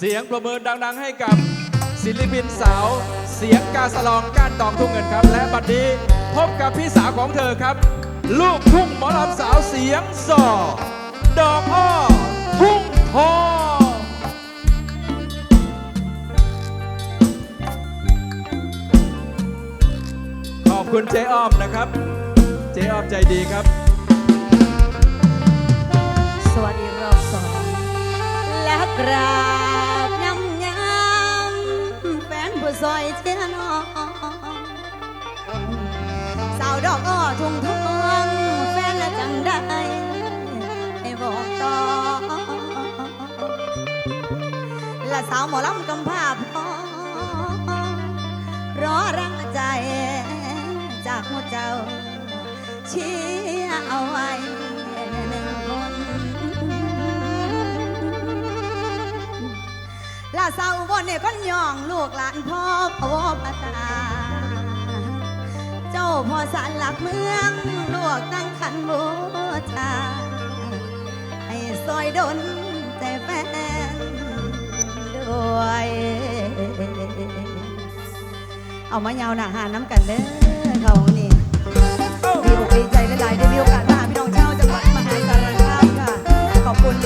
เสียงประเมินดัง ๆ ให้กับศิลปินสาว เสียงกาสลองก้านตองทุ่งเงินครับ และบัดนี้พบกับพี่สาวของเธอครับ ลูกทุ่งหมอลำสาวเสียงสอดอกอ้อทุ่งทองขอบคุณเจ๊อ้อมนะครับ เจ๊อ้อมใจดีครับ สวัสดีรอบสองและกรา ซอยเชียน้องสาวดอกอ้อทุ่งทองแฟนละจังได้ให้บอกต่อละสาวหมอลำกำพาพอรอรังใจจากหัวเจ้าเชียเอาไว้ ลาสาวอุบนเนี่ยคนย่องลูกหลานพ่อพะวปตา เจ้าพ่อสารหลักเมืองลวกตั้งขันบูชาให้ซอยดนใจแฟนด้วยเอามายาวหนาหาน้ำกันเด้อเขานี่ดีอกดีใจหลายๆได้มีโอกาสมาหาพี่น้องชาวจังหวัดมหาสารคามค่ะ ขอบคุณ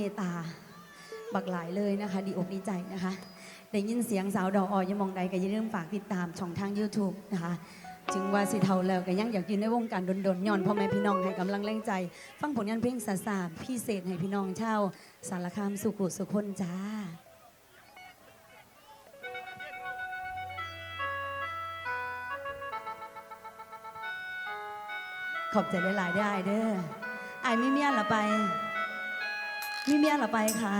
เมตตา บักหลายเลยนะคะ ดีอกดีใจนะคะได้ยินเสียงสาวดอกออยมองใดก็อย่าลืมฝากติดตามช่องทาง YouTube นะคะถึงว่าสิเทาแล้วก็ยังอยากยืนในวงการดนๆย้อนพ่อแม่พี่น้องให้กำลังแรงใจ ฟังผลงานเพลงสาสาพิเศษให้พี่น้องเช่าสารคามสุขุสุคนจ้าขอบใจหลายๆได้เด้อไอ้ม่เมียละไป มีเมียหรอไปคะ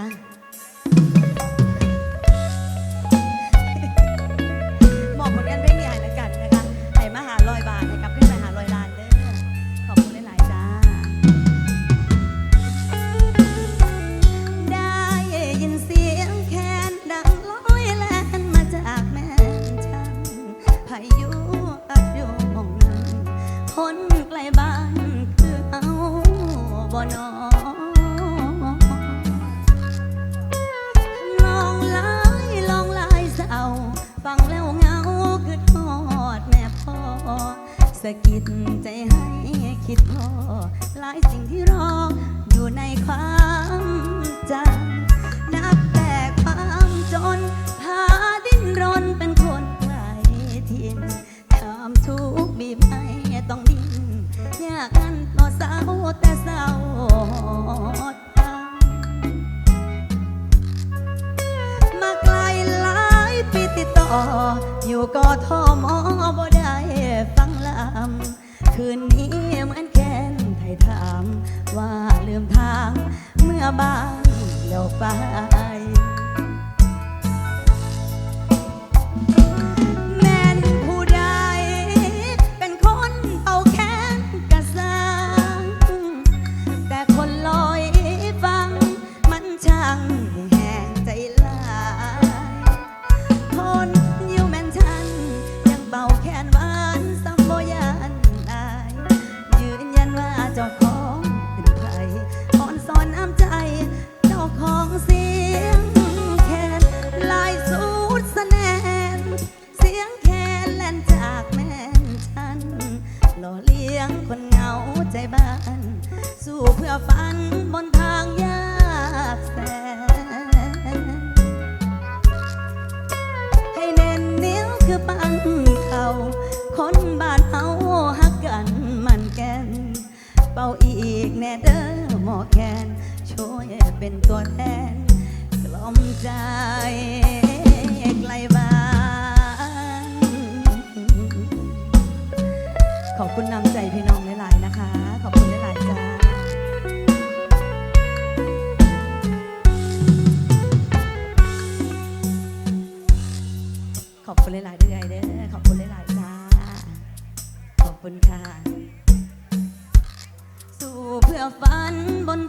สะกิดใจให้คิดพอหลายสิ่งที่รออยู่ในความจำนับแต่ความจนพาดิ้นรนเป็นคนไกลทิ้งความทุกข์บีบให้ต้องดิ้นยากันต่อเศร้าแต่เศร้ามาไกลหลายปีติดต่ออยู่ก็ทอมอบด คืนนี้เหมือนแค้นไทยถาม ว่าลืมทางเมื่อบ้านเลี้วไป ขอบคุณนำใจพี่น้องหลายๆนะคะ ขอบคุณหลายๆจ้าขอบคุณหลายๆด้วยเด้อขอบคุณหลายๆจ้าขอบคุณค่ะ สู้เพื่อฝันบน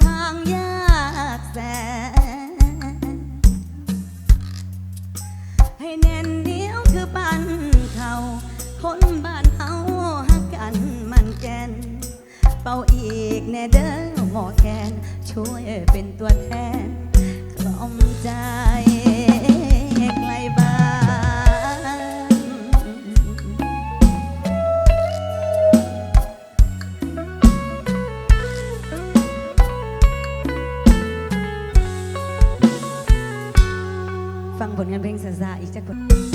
Amen. Brings us.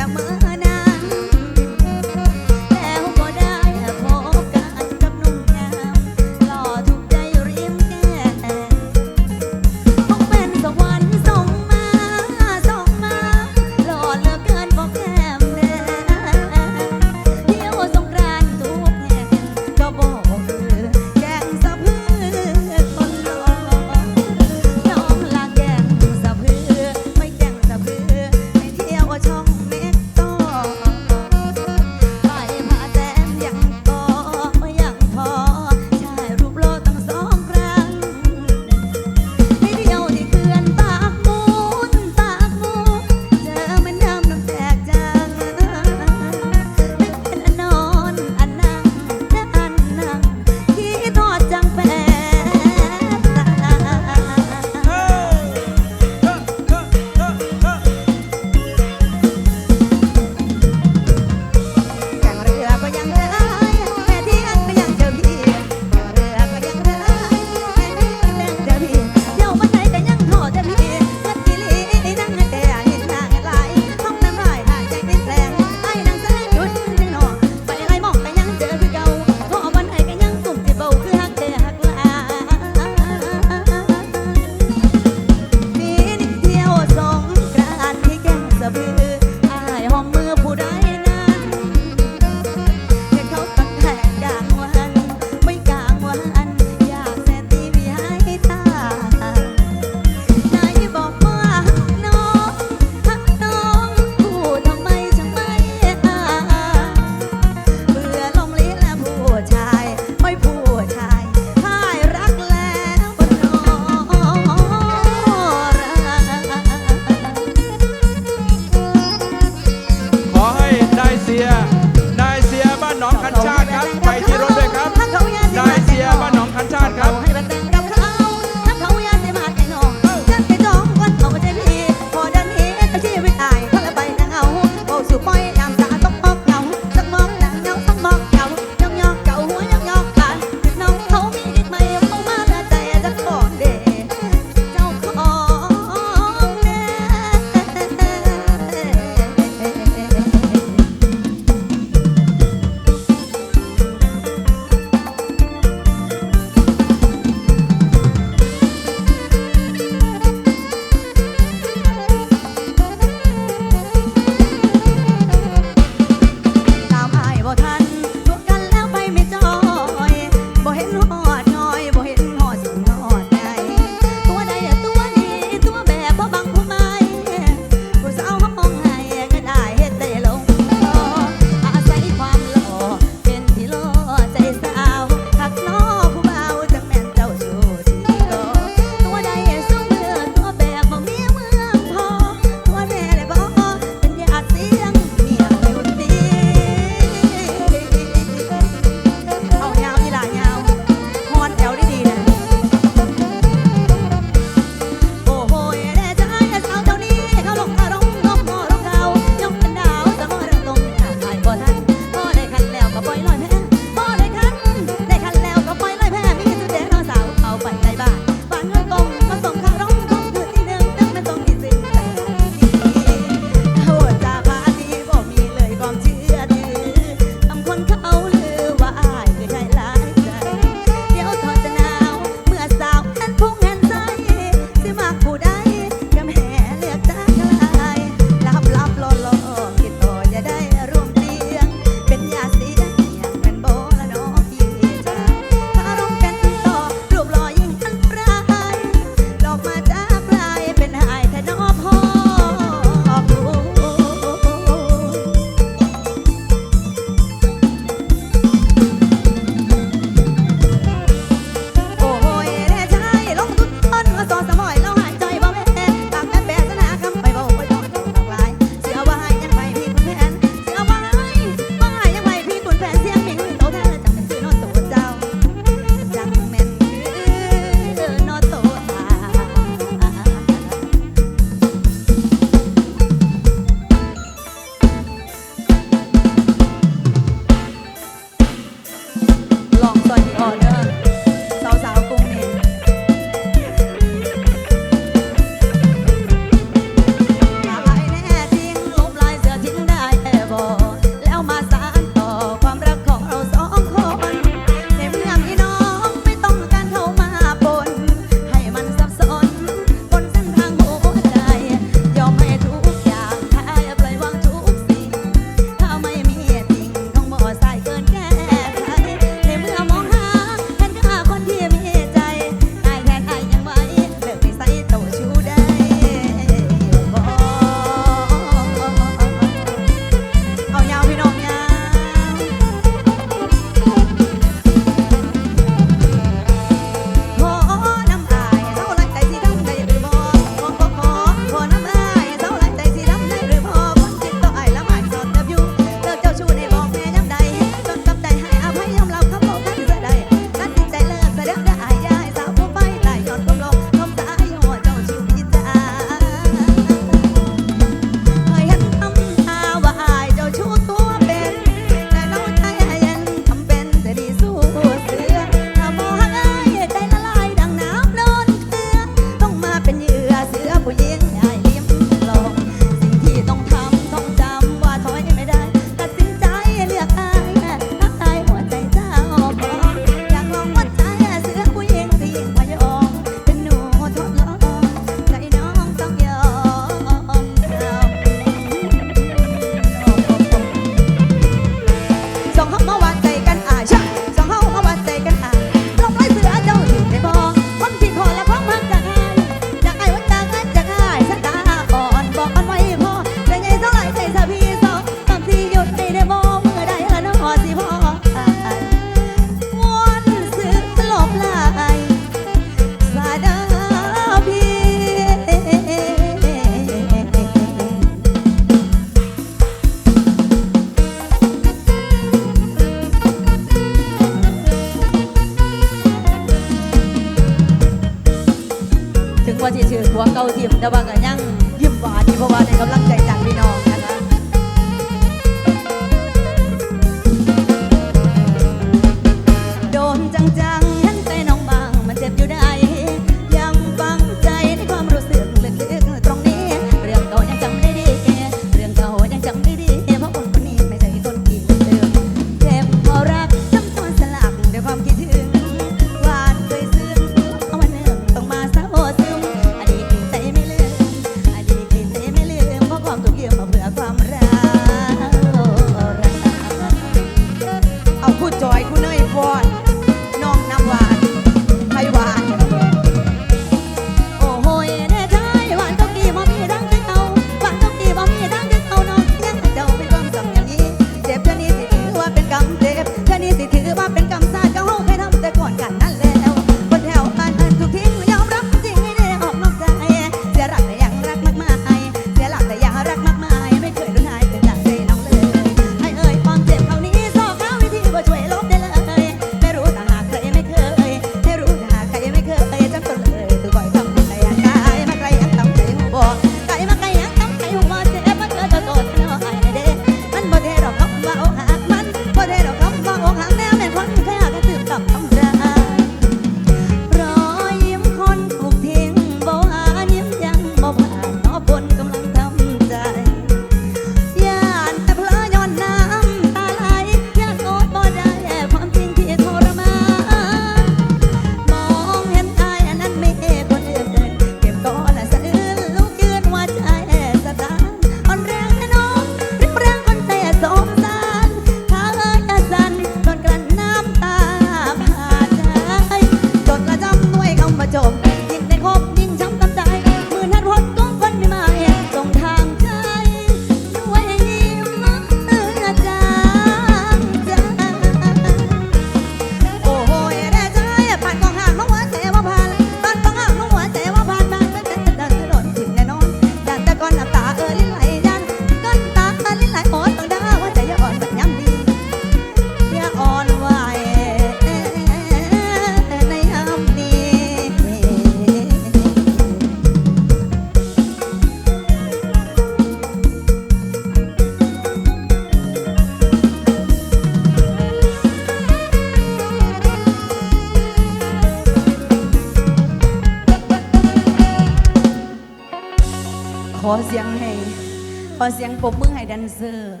เซอร์